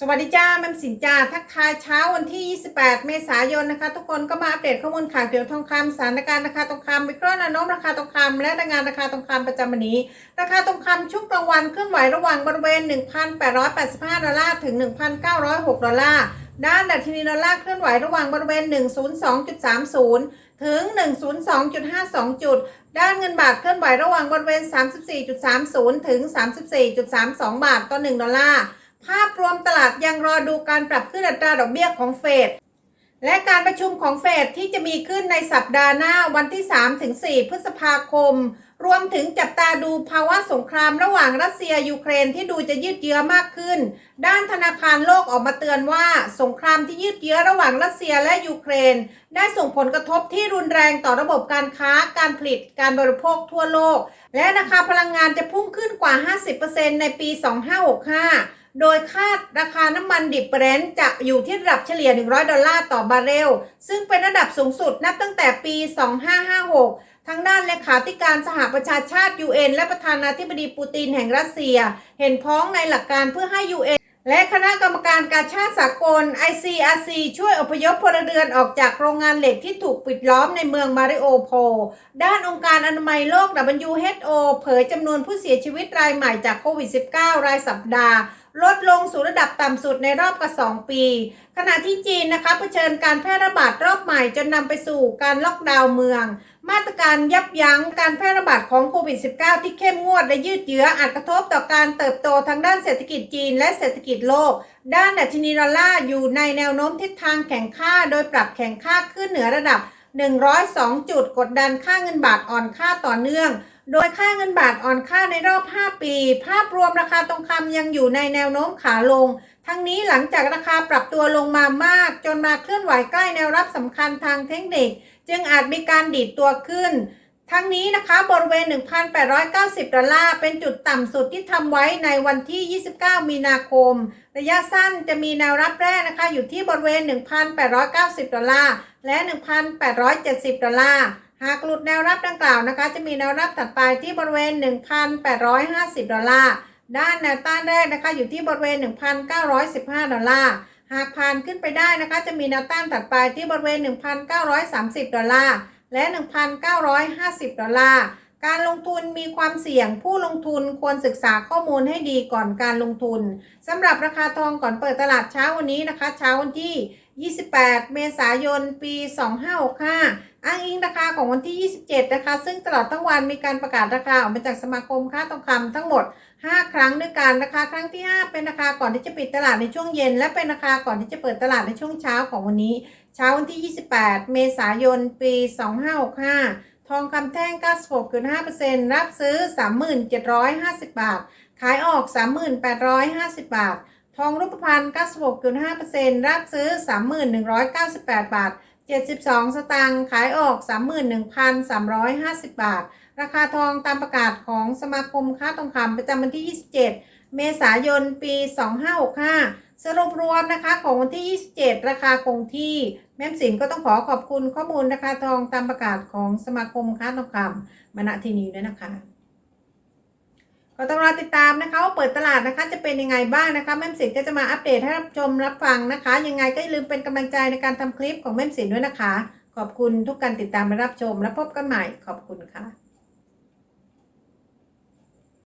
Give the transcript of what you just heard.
สวัสดีจ้าแมมสินจ้าทักทายเช้าวันที่ 28 เมษายนนะคะ ทุกคนก็มาอัปเดตข้อมูลข่าวเกี่ยวกับทองคำสถานการณ์ราคาทองคำวิเคราะห์แนวโน้มราคาทองคำและรายงานราคาทองคำประจำวันนี้ ราคาทองคำช่วงกลางวันเคลื่อนไหวระหว่างบริเวณ 1,885 ดอลลาร์ถึง 1,906 ดอลลาร์ด้านดัชนีดอลลาร์เคลื่อนไหวระหว่างบริเวณ 102.30 ถึง 102.52 จุด ด้านเงินบาทเคลื่อนไหวระหว่างบริเวณ 34.30 ถึง 34.32 บาทต่อ 1 ดอลลาร์ ภาพรวมตลาดยังรอดูการปรับขึ้นอัตราดอกเบี้ยของเฟดและการประชุมของเฟดที่จะมีขึ้นในสัปดาห์หน้าวันที่ 3-4 พฤษภาคม รวมถึงจับตาดูภาวะสงครามระหว่างรัสเซียยูเครนที่ดูจะยืดเยื้อมากขึ้น ด้านธนาคารโลกออกมาเตือนว่า สงครามที่ยืดเยื้อระหว่างรัสเซียและยูเครน ได้ส่งผลกระทบที่รุนแรงต่อระบบการค้า การผลิต การบริโภคทั่วโลก และราคาพลังงานจะพุ่งขึ้นกว่า 50%ในปี 2565 โดยคาดราคาน้ำมันดิบเบรนท์จะอยู่ที่ระดับเฉลี่ย 100 ดอลลาร์ต่อบาร์เรล ซึ่งเป็นระดับสูงสุดนับตั้งแต่ปี 2556ทางด้านเลขาธิการสหประชาชาติ UN และประธานาธิบดีปูตินแห่งรัสเซีย เห็นพ้องในหลักการเพื่อให้ UN และคณะกรรมการการชาติสากล ICRC ช่วยอพยพพลเรือนออกจากโรงงานเหล็กที่ถูกปิดล้อมในเมืองมาริโอโพลด้านองค์การอนามัยโลก WHO เผยจำนวนผู้เสียชีวิตรายใหม่จากโควิด -19 รายสัปดาห์ ลดลงสู่ระดับต่ำสุดในรอบกว่า 2 ปี ขณะที่จีนนะคะเผชิญการแพร่ระบาดรอบใหม่จนนำไปสู่การล็อกดาวน์เมือง มาตรการยับยั้งการแพร่ระบาดของโควิด -19 ที่เข้มงวดและยืดเยื้ออาจกระทบต่อการเติบโตทางด้านเศรษฐกิจจีนและเศรษฐกิจโลก ด้านดัชนีดอลลาร์อยู่ในแนวโน้มทิศทางแข่งค่า โดยปรับแข่งค่าขึ้นเหนือระดับ 102 จุดกดดันค่าเงินบาทอ่อนค่าต่อเนื่อง โดยค่าเงินบาทอ่อนค่าในรอบ 5 ปี ภาพรวมราคาทองคำยังอยู่ในแนวโน้มขาลง ทั้งนี้หลังจากราคาปรับตัวลงมามาก จนมาเคลื่อนไหวใกล้แนวรับสำคัญทางเทคนิค จึงอาจมีการดีดตัวขึ้น ทั้งนี้นะคะบริเวณ 1,890 ดอลลาร์ เป็นจุดต่ำสุดที่ทำไว้ในวันที่ 29 มีนาคม ระยะสั้นจะมีแนวรับแรกนะคะอยู่ที่บริเวณ 1,890 ดอลลาร์ และ 1,870 ดอลลาร์ หากหลุดแนวรับดังกล่าวนะคะ จะมีแนวรับถัดไปที่บริเวณ 1,850 ดอลลาร์ ด้านแนวต้านแรกนะคะอยู่ที่บริเวณ 1,915 ดอลลาร์ หากผ่านขึ้นไปได้นะคะจะมีแนวต้านถัดไปที่บริเวณ 1,930 ดอลลาร์ และ 1,950 ดอลลาร์ การลงทุนมีความเสี่ยง ผู้ลงทุนควรศึกษาข้อมูลให้ดีก่อนการลงทุนสำหรับราคาทองก่อนเปิดตลาดเช้าวันนี้นะคะ เช้าวันที่ 28 เมษายน ปี 2565 อ้างอิงราคาของวันที่ 27 นะคะ ซึ่งตลอดทั้งวันมีการประกาศราคาออกมาจากสมาคมค้าทองคำทั้งหมด 5 ครั้งด้วยกันราคาครั้งที่ 5 เป็นราคาก่อนที่จะปิดตลาดในช่วงเย็น และเป็นราคาก่อนที่จะเปิดตลาดในช่วงเช้าของวันนี้ เช้าวันที่ 28 เมษายน ปี 2565 ทองคำแท่ง 96.5%รับซื้อ 3750 บาท ขายออก 3850 บาท ทองรูปพรรณ96.5%รับซื้อ 3198 บาท 72 สตางค์ขายออก 31,350 บาท ราคาทองตามประกาศของสมาคมค้าทองคำประจำวันที่ 27 เมษายน ปี 2565 สรุปรวมนะคะของวันที่ 27 ราคาคงที่ แม่มสินก็ต้องขอขอบคุณข้อมูลราคาทองตามประกาศของสมาคมค้าทองคำมาณที่นี้ด้วยนะคะ ก็ต้องรอติดตามนะคะว่าเปิดตลาดนะคะจะเป็นยังไงบ้างนะคะแม่มสินก็จะมาอัปเดตให้รับชมรับฟังนะคะ ยังไงก็อย่าลืมเป็นกำลังใจในการทำคลิปของแม่มสินด้วยนะคะ ขอบคุณทุกการติดตามและรับชม และพบกันใหม่ขอบคุณค่ะ